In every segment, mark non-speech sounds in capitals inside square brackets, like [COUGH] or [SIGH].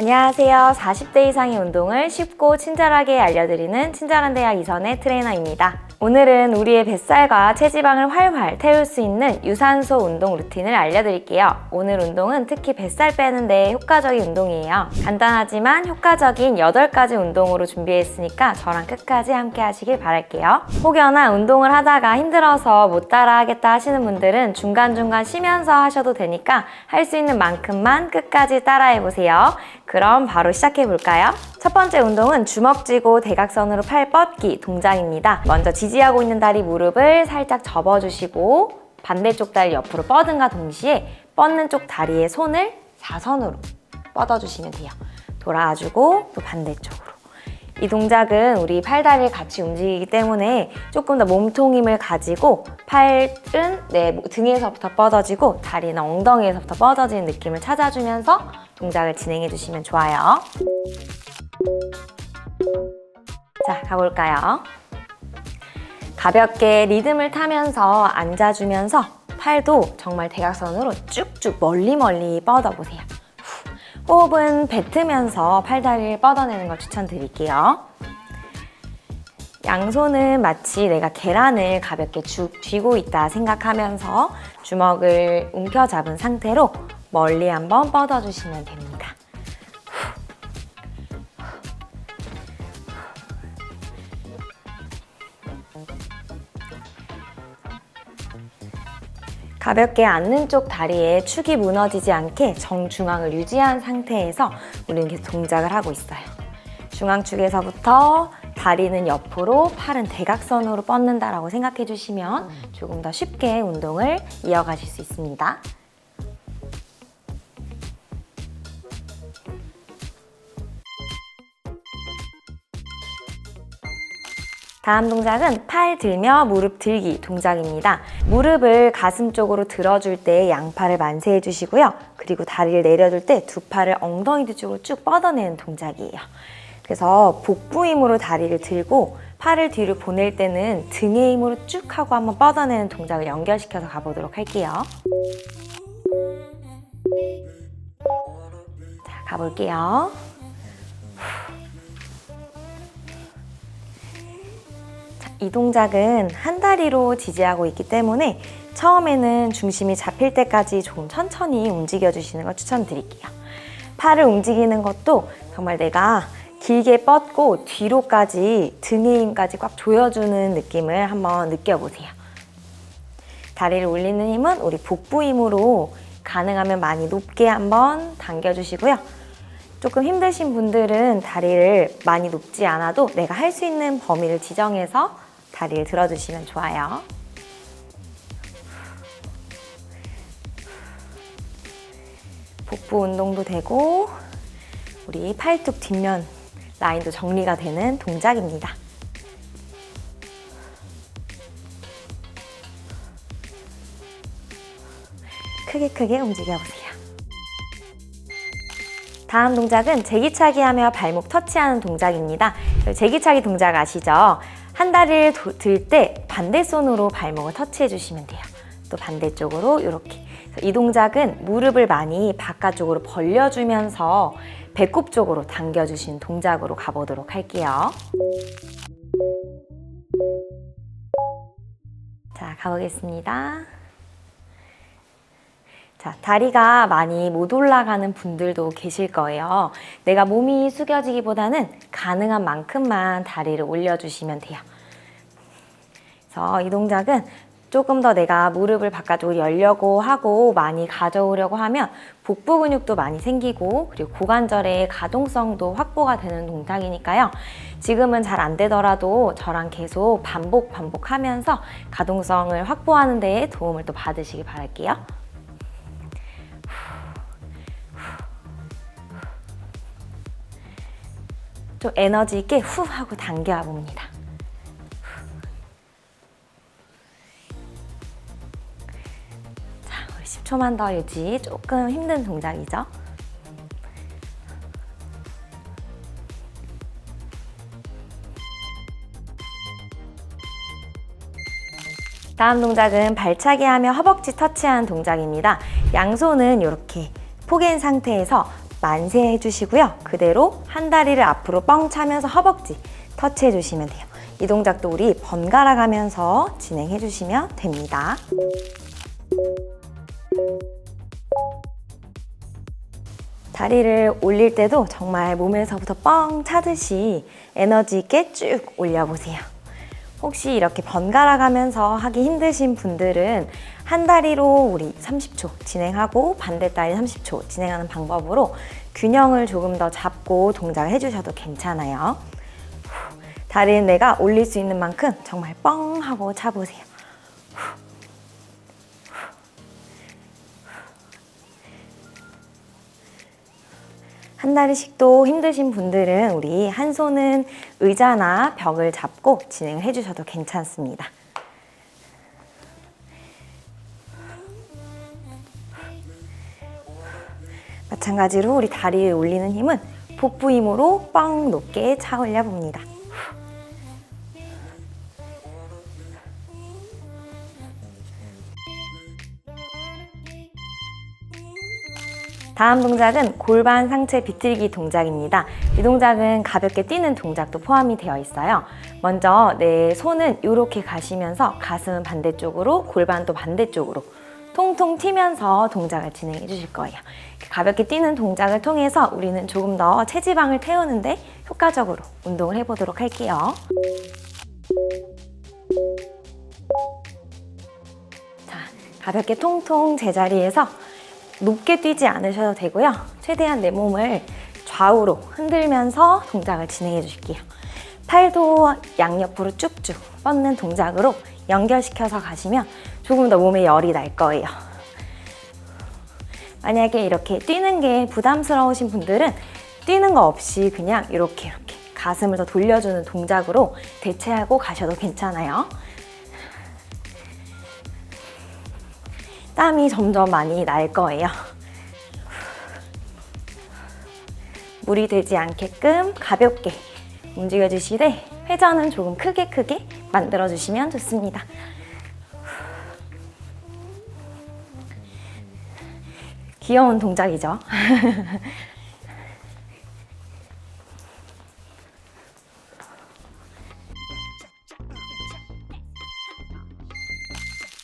안녕하세요. 40대 이상의 운동을 쉽고 친절하게 알려드리는 친절한 대학 이선의 트레이너입니다. 오늘은 우리의 뱃살과 체지방을 활활 태울 수 있는 유산소 운동 루틴을 알려드릴게요. 오늘 운동은 특히 뱃살 빼는데 효과적인 운동이에요. 간단하지만 효과적인 8가지 운동으로 준비했으니까 저랑 끝까지 함께 하시길 바랄게요. 혹여나 운동을 하다가 힘들어서 못 따라 하겠다 하시는 분들은 중간중간 쉬면서 하셔도 되니까 할 수 있는 만큼만 끝까지 따라해 보세요. 그럼 바로 시작해 볼까요? 첫 번째 운동은 주먹 쥐고 대각선으로 팔 뻗기 동작입니다. 먼저 지 지하고 있는 다리 무릎을 살짝 접어주시고 반대쪽 다리 옆으로 뻗은과 동시에 뻗는 쪽 다리에 손을 사선으로 뻗어주시면 돼요. 돌아와주고 또 반대쪽으로. 이 동작은 우리 팔다리를 같이 움직이기 때문에 조금 더 몸통 힘을 가지고 팔은 내 등에서부터 뻗어지고 다리는 엉덩이에서부터 뻗어지는 느낌을 찾아주면서 동작을 진행해 주시면 좋아요. 자, 가볼까요? 가볍게 리듬을 타면서 앉아주면서 팔도 정말 대각선으로 쭉쭉 멀리 멀리 뻗어보세요. 후, 호흡은 뱉으면서 팔다리를 뻗어내는 걸 추천드릴게요. 양손은 마치 내가 계란을 가볍게 쭉 쥐고 있다 생각하면서 주먹을 움켜잡은 상태로 멀리 한번 뻗어주시면 됩니다. 가볍게 앉는 쪽 다리에 축이 무너지지 않게 정중앙을 유지한 상태에서 우리는 계속 동작을 하고 있어요. 중앙축에서부터 다리는 옆으로, 팔은 대각선으로 뻗는다라고 생각해 주시면 조금 더 쉽게 운동을 이어가실 수 있습니다. 다음 동작은 팔 들며 무릎 들기 동작입니다. 무릎을 가슴 쪽으로 들어줄 때 양팔을 만세해 주시고요. 그리고 다리를 내려줄 때 두 팔을 엉덩이 뒤쪽으로 쭉 뻗어내는 동작이에요. 그래서 복부 힘으로 다리를 들고 팔을 뒤로 보낼 때는 등의 힘으로 쭉 하고 한번 뻗어내는 동작을 연결시켜서 가보도록 할게요. 자, 가볼게요. 이 동작은 한 다리로 지지하고 있기 때문에 처음에는 중심이 잡힐 때까지 조금 천천히 움직여 주시는 걸 추천드릴게요. 팔을 움직이는 것도 정말 내가 길게 뻗고 뒤로까지 등의 힘까지 꽉 조여주는 느낌을 한번 느껴보세요. 다리를 올리는 힘은 우리 복부 힘으로 가능하면 많이 높게 한번 당겨주시고요. 조금 힘드신 분들은 다리를 많이 높지 않아도 내가 할 수 있는 범위를 지정해서 다리를 들어주시면 좋아요. 복부 운동도 되고 우리 팔뚝 뒷면 라인도 정리가 되는 동작입니다. 크게 크게 움직여 보세요. 다음 동작은 제기차기 하며 발목 터치하는 동작입니다. 제기차기 동작 아시죠? 한 다리를 들 때 반대 손으로 발목을 터치해 주시면 돼요. 또 반대쪽으로 이렇게. 이 동작은 무릎을 많이 바깥쪽으로 벌려주면서 배꼽 쪽으로 당겨주신 동작으로 가보도록 할게요. 자, 가보겠습니다. 자, 다리가 많이 못 올라가는 분들도 계실 거예요. 내가 몸이 숙여지기보다는 가능한 만큼만 다리를 올려주시면 돼요. 그래서 이 동작은 조금 더 내가 무릎을 바깥쪽으로 열려고 하고 많이 가져오려고 하면 복부 근육도 많이 생기고 그리고 고관절의 가동성도 확보가 되는 동작이니까요. 지금은 잘 안 되더라도 저랑 계속 반복 반복하면서 가동성을 확보하는 데 도움을 또 받으시기 바랄게요. 좀 에너지 있게 후 하고 당겨 봅니다. 자, 우리 10초만 더 유지. 조금 힘든 동작이죠. 다음 동작은 발차기 하며 허벅지 터치하는 동작입니다. 양손은 이렇게 포개인 상태에서 만세 해주시고요. 그대로 한 다리를 앞으로 뻥 차면서 허벅지 터치해 주시면 돼요. 이 동작도 우리 번갈아 가면서 진행해 주시면 됩니다. 다리를 올릴 때도 정말 몸에서부터 뻥 차듯이 에너지 있게 쭉 올려보세요. 혹시 이렇게 번갈아 가면서 하기 힘드신 분들은 한 다리로 우리 30초 진행하고 반대 다리 30초 진행하는 방법으로 균형을 조금 더 잡고 동작을 해주셔도 괜찮아요. 후, 다리는 내가 올릴 수 있는 만큼 정말 뻥 하고 차보세요. 한 다리씩도 힘드신 분들은 우리 한 손은 의자나 벽을 잡고 진행을 해주셔도 괜찮습니다. 마찬가지로 우리 다리를 올리는 힘은 복부 힘으로 뻥 높게 차 올려 봅니다. 다음 동작은 골반 상체 비틀기 동작입니다. 이 동작은 가볍게 뛰는 동작도 포함이 되어 있어요. 먼저 내 손은 이렇게 가시면서 가슴은 반대쪽으로 골반도 반대쪽으로 통통 튀면서 동작을 진행해 주실 거예요. 가볍게 뛰는 동작을 통해서 우리는 조금 더 체지방을 태우는데 효과적으로 운동을 해보도록 할게요. 자, 가볍게 통통 제자리에서 높게 뛰지 않으셔도 되고요. 최대한 내 몸을 좌우로 흔들면서 동작을 진행해 주실게요. 팔도 양옆으로 쭉쭉 뻗는 동작으로 연결시켜서 가시면 조금 더 몸에 열이 날 거예요. 만약에 이렇게 뛰는 게 부담스러우신 분들은 뛰는 거 없이 그냥 이렇게 이렇게 가슴을 더 돌려주는 동작으로 대체하고 가셔도 괜찮아요. 땀이 점점 많이 날 거예요. 물이 되지 않게끔 가볍게 움직여 주시되 회전은 조금 크게 크게 만들어 주시면 좋습니다. 귀여운 동작이죠. [LAUGHS]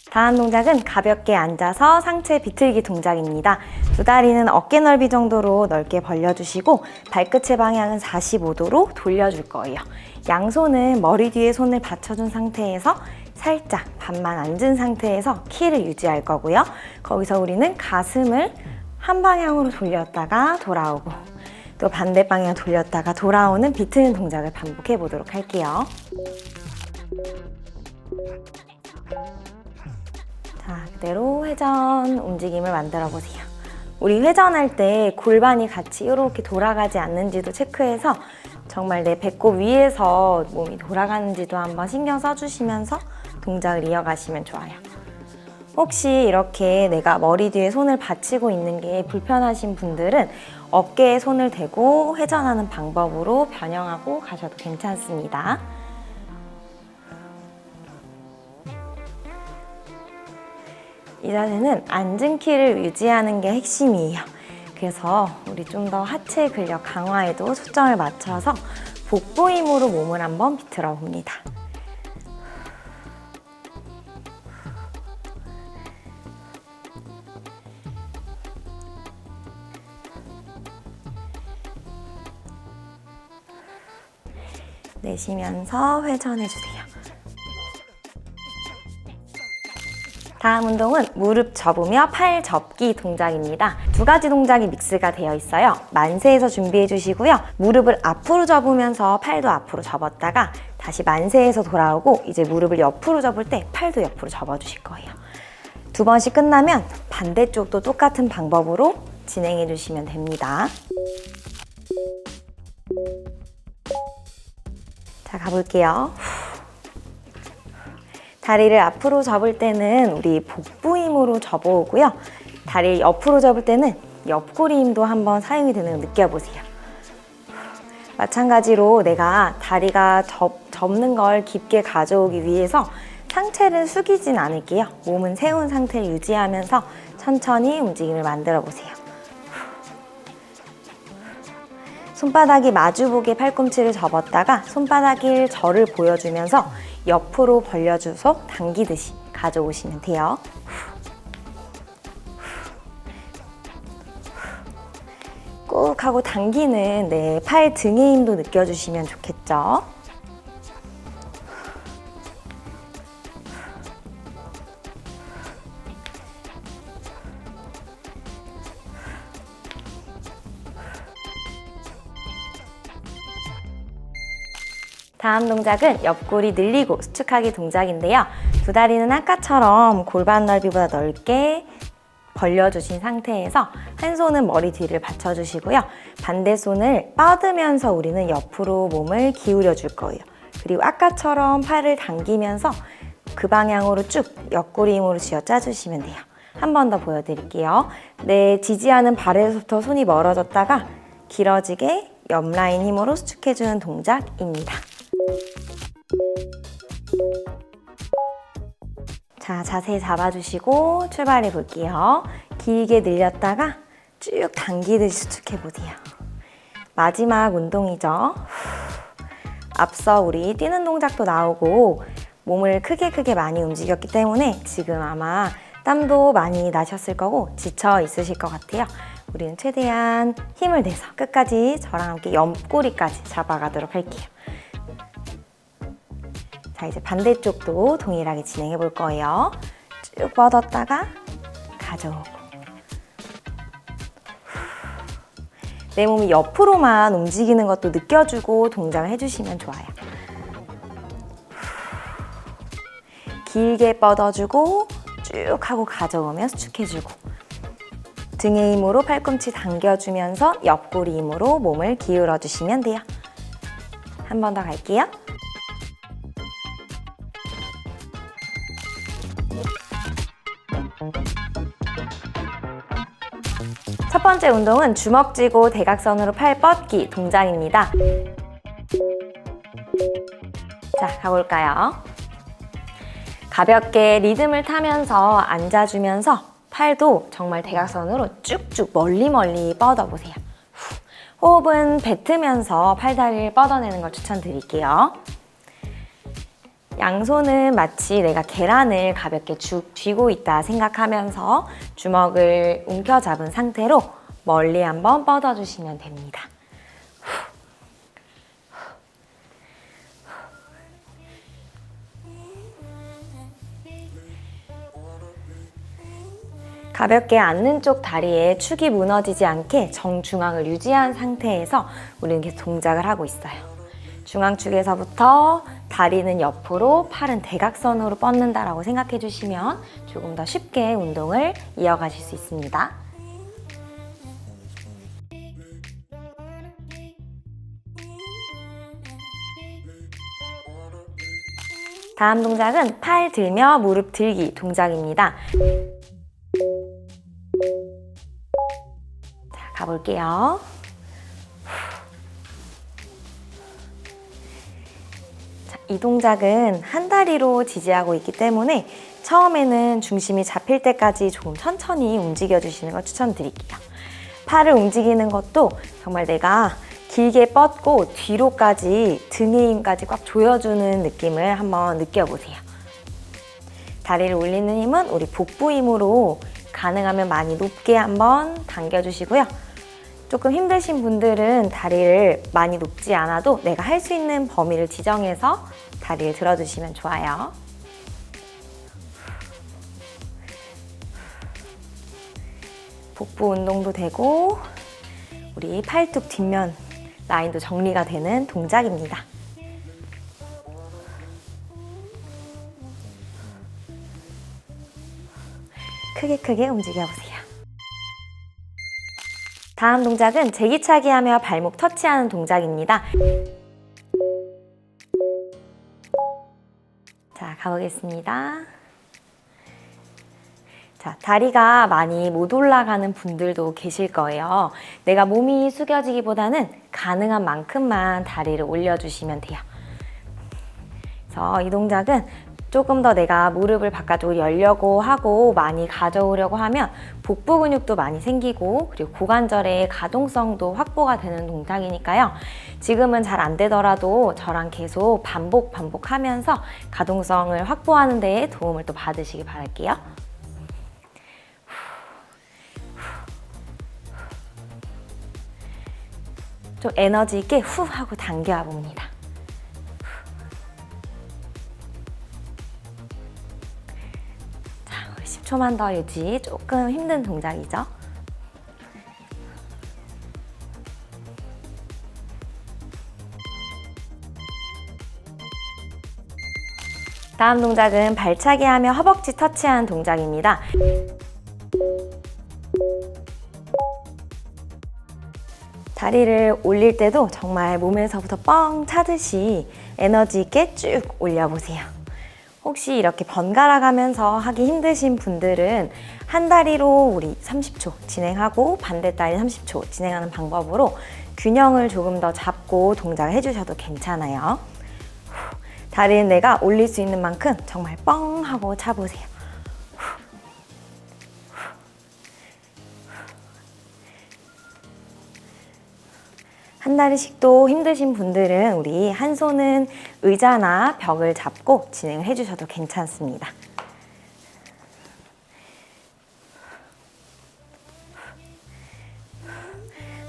다음 동작은 가볍게 앉아서 상체 비틀기 동작입니다. 두 다리는 어깨 넓이 정도로 넓게 벌려주시고 발끝의 방향은 45도로 돌려줄 거예요. 양손은 머리 뒤에 손을 받쳐준 상태에서 살짝 반만 앉은 상태에서 키를 유지할 거고요. 거기서 우리는 가슴을 한 방향으로 돌렸다가 돌아오고 또 반대 방향 돌렸다가 돌아오는 비트는 동작을 반복해 보도록 할게요. 자, 그대로 회전 움직임을 만들어 보세요. 우리 회전할 때 골반이 같이 이렇게 돌아가지 않는지도 체크해서 정말 내 배꼽 위에서 몸이 돌아가는지도 한번 신경 써주시면서 동작을 이어가시면 좋아요. 혹시 이렇게 내가 머리 뒤에 손을 받치고 있는 게 불편하신 분들은 어깨에 손을 대고 회전하는 방법으로 변형하고 가셔도 괜찮습니다. 이 자세는 앉은 키를 유지하는 게 핵심이에요. 그래서 우리 좀 더 하체 근력 강화에도 초점을 맞춰서 복부 힘으로 몸을 한번 비틀어 봅니다. 내쉬면서 회전해 주세요. 다음 운동은 무릎 접으며 팔 접기 동작입니다. 두 가지 동작이 믹스가 되어 있어요. 만세에서 준비해 주시고요. 무릎을 앞으로 접으면서 팔도 앞으로 접었다가 다시 만세에서 돌아오고 이제 무릎을 옆으로 접을 때 팔도 옆으로 접어 주실 거예요. 두 번씩 끝나면 반대쪽도 똑같은 방법으로 진행해 주시면 됩니다. 자, 가볼게요. 다리를 앞으로 접을 때는 우리 복부 힘으로 접어오고요. 다리 옆으로 접을 때는 옆구리 힘도 한번 사용이 되는 걸 느껴보세요. 마찬가지로 내가 다리가 접, 접는 걸 깊게 가져오기 위해서 상체를 숙이진 않을게요. 몸은 세운 상태를 유지하면서 천천히 움직임을 만들어 보세요. 손바닥이 마주보게 팔꿈치를 접었다가 손바닥이 저를 보여주면서 옆으로 벌려줘서 당기듯이 가져오시면 돼요. 꾹 하고 당기는 네, 팔 등의 힘도 느껴주시면 좋겠죠. 다음 동작은 옆구리 늘리고 수축하기 동작인데요. 두 다리는 아까처럼 골반 넓이보다 넓게 벌려주신 상태에서 한 손은 머리 뒤를 받쳐주시고요. 반대 손을 뻗으면서 우리는 옆으로 몸을 기울여 줄 거예요. 그리고 아까처럼 팔을 당기면서 그 방향으로 쭉 옆구리 힘으로 쥐어 짜 주시면 돼요. 한 번 더 보여드릴게요. 내 지지하는 발에서부터 손이 멀어졌다가 길어지게 옆 라인 힘으로 수축해주는 동작입니다. 자, 자세히 잡아주시고 출발해 볼게요. 길게 늘렸다가 쭉 당기듯이 수축해 보세요. 마지막 운동이죠. 앞서 우리 뛰는 동작도 나오고 몸을 크게 크게 많이 움직였기 때문에 지금 아마 땀도 많이 나셨을 거고 지쳐 있으실 것 같아요. 우리는 최대한 힘을 내서 끝까지 저랑 함께 옆구리까지 잡아가도록 할게요. 자, 이제 반대쪽도 동일하게 진행해 볼 거예요. 쭉 뻗었다가 가져오고. 내 몸이 옆으로만 움직이는 것도 느껴주고 동작을 해주시면 좋아요. 길게 뻗어주고 쭉 하고 가져오면 수축해주고 등의 힘으로 팔꿈치 당겨주면서 옆구리 힘으로 몸을 기울여 주시면 돼요. 한 번 더 갈게요. 첫 번째 운동은 주먹 쥐고 대각선으로 팔 뻗기 동작입니다. 자, 가볼까요? 가볍게 리듬을 타면서 앉아주면서 팔도 정말 대각선으로 쭉쭉 멀리 멀리 뻗어보세요. 후. 호흡은 뱉으면서 팔다리를 뻗어내는 걸 추천드릴게요. 양손은 마치 내가 계란을 가볍게 죽 쥐고 있다 생각하면서 주먹을 움켜잡은 상태로 멀리 한번 뻗어주시면 됩니다. 가볍게 앉는 쪽 다리에 축이 무너지지 않게 정중앙을 유지한 상태에서 우리는 계속 동작을 하고 있어요. 중앙축에서부터 다리는 옆으로, 팔은 대각선으로 뻗는다라고 생각해 주시면 조금 더 쉽게 운동을 이어가실 수 있습니다. 다음 동작은 팔 들며 무릎 들기 동작입니다. 자, 가볼게요. 이 동작은 한 다리로 지지하고 있기 때문에 처음에는 중심이 잡힐 때까지 조금 천천히 움직여 주시는 걸 추천드릴게요. 팔을 움직이는 것도 정말 내가 길게 뻗고 뒤로까지 등의 힘까지 꽉 조여주는 느낌을 한번 느껴보세요. 다리를 올리는 힘은 우리 복부 힘으로 가능하면 많이 높게 한번 당겨주시고요. 조금 힘드신 분들은 다리를 많이 높지 않아도 내가 할 수 있는 범위를 지정해서 다리를 들어주시면 좋아요. 복부 운동도 되고 우리 팔뚝 뒷면 라인도 정리가 되는 동작입니다. 크게 크게 움직여 보세요. 다음 동작은 제기차기 하며 발목 터치하는 동작입니다. 자, 가보겠습니다. 자, 다리가 많이 못 올라가는 분들도 계실 거예요. 내가 몸이 숙여지기보다는 가능한 만큼만 다리를 올려주시면 돼요. 그래서 이 동작은 조금 더 내가 무릎을 바깥으로 열려고 하고 많이 가져오려고 하면 복부 근육도 많이 생기고 그리고 고관절의 가동성도 확보가 되는 동작이니까요. 지금은 잘 안 되더라도 저랑 계속 반복 반복하면서 가동성을 확보하는 데에 도움을 또 받으시기 바랄게요. 좀 에너지 있게 후 하고 당겨와 봅니다. 10초만 더 유지. 조금 힘든 동작이죠. 다음 동작은 발차기 하며 허벅지 터치하는 동작입니다. 다리를 올릴 때도 정말 몸에서부터 뻥 차듯이 에너지 있게 쭉 올려보세요. 혹시 이렇게 번갈아 가면서 하기 힘드신 분들은 한 다리로 우리 30초 진행하고 반대 다리 30초 진행하는 방법으로 균형을 조금 더 잡고 동작을 해주셔도 괜찮아요. 후, 다리는 내가 올릴 수 있는 만큼 정말 뻥 하고 차보세요. 한 다리씩도 힘드신 분들은 우리 한 손은 의자나 벽을 잡고 진행을 해주셔도 괜찮습니다.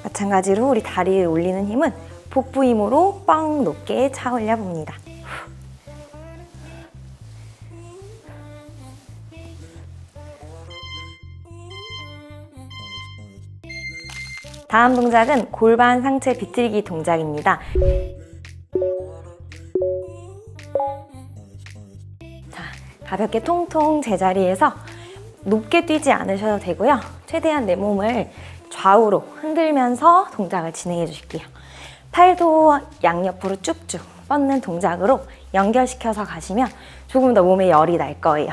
마찬가지로 우리 다리를 올리는 힘은 복부 힘으로 뻥 높게 차 올려 봅니다. 다음 동작은 골반 상체 비틀기 동작입니다. 자, 가볍게 통통 제자리에서 높게 뛰지 않으셔도 되고요. 최대한 내 몸을 좌우로 흔들면서 동작을 진행해 주실게요. 팔도 양옆으로 쭉쭉 뻗는 동작으로 연결시켜서 가시면 조금 더 몸에 열이 날 거예요.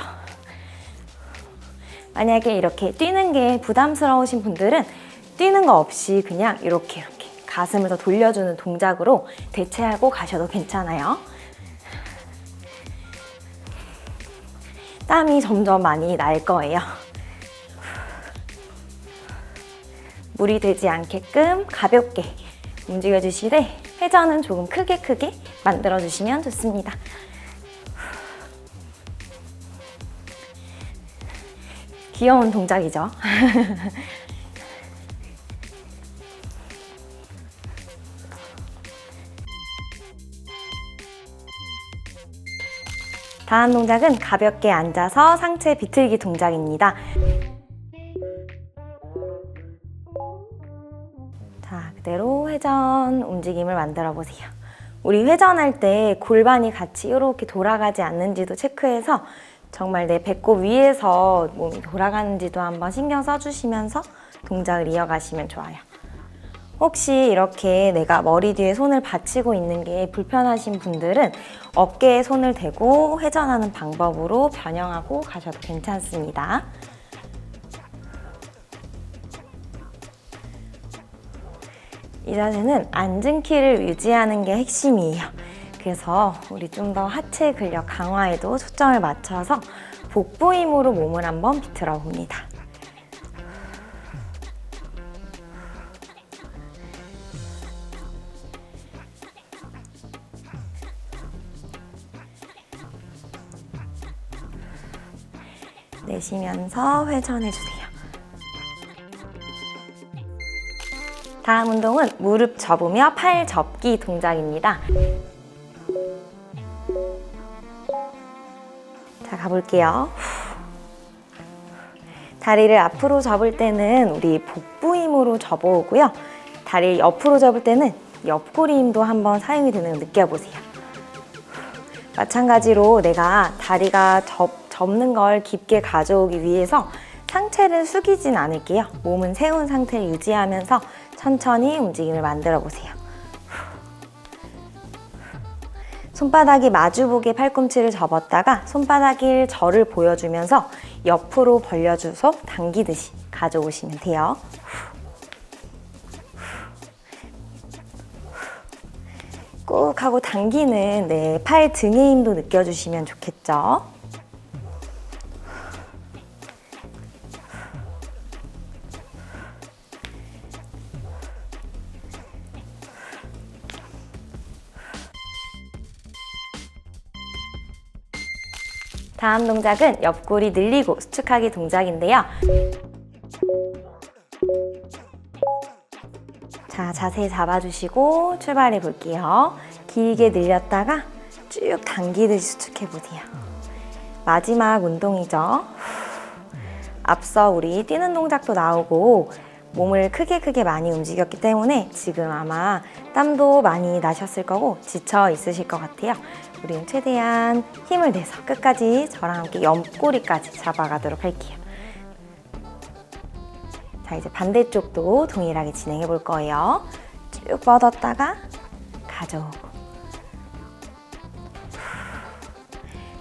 만약에 이렇게 뛰는 게 부담스러우신 분들은 뛰는 거 없이 그냥 이렇게 이렇게 가슴을 더 돌려주는 동작으로 대체하고 가셔도 괜찮아요. 땀이 점점 많이 날 거예요. 무리 되지 않게끔 가볍게 움직여 주시되 회전은 조금 크게 크게 만들어 주시면 좋습니다. 귀여운 동작이죠. [LAUGHS] 다음 동작은 가볍게 앉아서 상체 비틀기 동작입니다. 자, 그대로 회전 움직임을 만들어 보세요. 우리 회전할 때 골반이 같이 이렇게 돌아가지 않는지도 체크해서 정말 내 배꼽 위에서 몸이 돌아가는지도 한번 신경 써주시면서 동작을 이어가시면 좋아요. 혹시 이렇게 내가 머리 뒤에 손을 받치고 있는 게 불편하신 분들은 어깨에 손을 대고 회전하는 방법으로 변형하고 가셔도 괜찮습니다. 이 자세는 앉은 키를 유지하는 게 핵심이에요. 그래서 우리 좀 더 하체 근력 강화에도 초점을 맞춰서 복부 힘으로 몸을 한번 비틀어 봅니다. 내쉬면서 회전해 주세요. 다음 운동은 무릎 접으며 팔 접기 동작입니다. 자, 가볼게요. 다리를 앞으로 접을 때는 우리 복부 힘으로 접어오고요. 다리를 옆으로 접을 때는 옆구리 힘도 한번 사용이 되는 걸 느껴보세요. 마찬가지로 내가 다리가 접, 접는 걸 깊게 가져오기 위해서 상체를 숙이진 않을게요. 몸은 세운 상태를 유지하면서 천천히 움직임을 만들어 보세요. 손바닥이 마주보게 팔꿈치를 접었다가 손바닥이 저를 보여주면서 옆으로 벌려줘서 당기듯이 가져오시면 돼요. 꾹 하고 당기는 네, 팔 등의 힘도 느껴주시면 좋겠죠. 다음 동작은 옆구리 늘리고 수축하기 동작인데요. 자, 자세 잡아주시고 출발해 볼게요. 길게 늘렸다가 쭉 당기듯이 수축해 보세요. 마지막 운동이죠. 앞서 우리 뛰는 동작도 나오고 몸을 크게 크게 많이 움직였기 때문에 지금 아마 땀도 많이 나셨을 거고 지쳐 있으실 것 같아요. 우리는 최대한 힘을 내서 끝까지 저랑 함께 옆구리까지 잡아가도록 할게요. 자, 이제 반대쪽도 동일하게 진행해 볼 거예요. 쭉 뻗었다가 가져오고.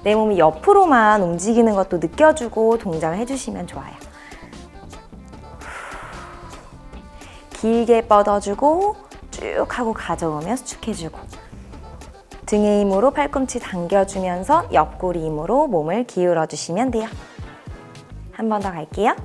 내 몸이 옆으로만 움직이는 것도 느껴주고 동작을 해주시면 좋아요. 길게 뻗어주고 쭉 하고 가져오면 수축해주고 등의 힘으로 팔꿈치 당겨주면서 옆구리 힘으로 몸을 기울여 주시면 돼요. 한 번 더 갈게요.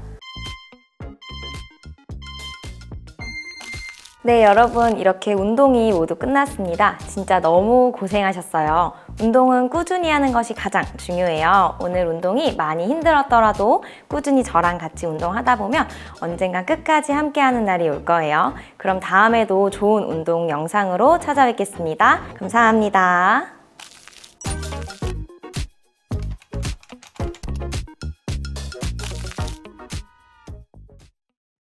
네, 여러분 이렇게 운동이 모두 끝났습니다. 진짜 너무 고생하셨어요. 운동은 꾸준히 하는 것이 가장 중요해요. 오늘 운동이 많이 힘들었더라도 꾸준히 저랑 같이 운동하다 보면 언젠간 끝까지 함께하는 날이 올 거예요. 그럼 다음에도 좋은 운동 영상으로 찾아뵙겠습니다. 감사합니다.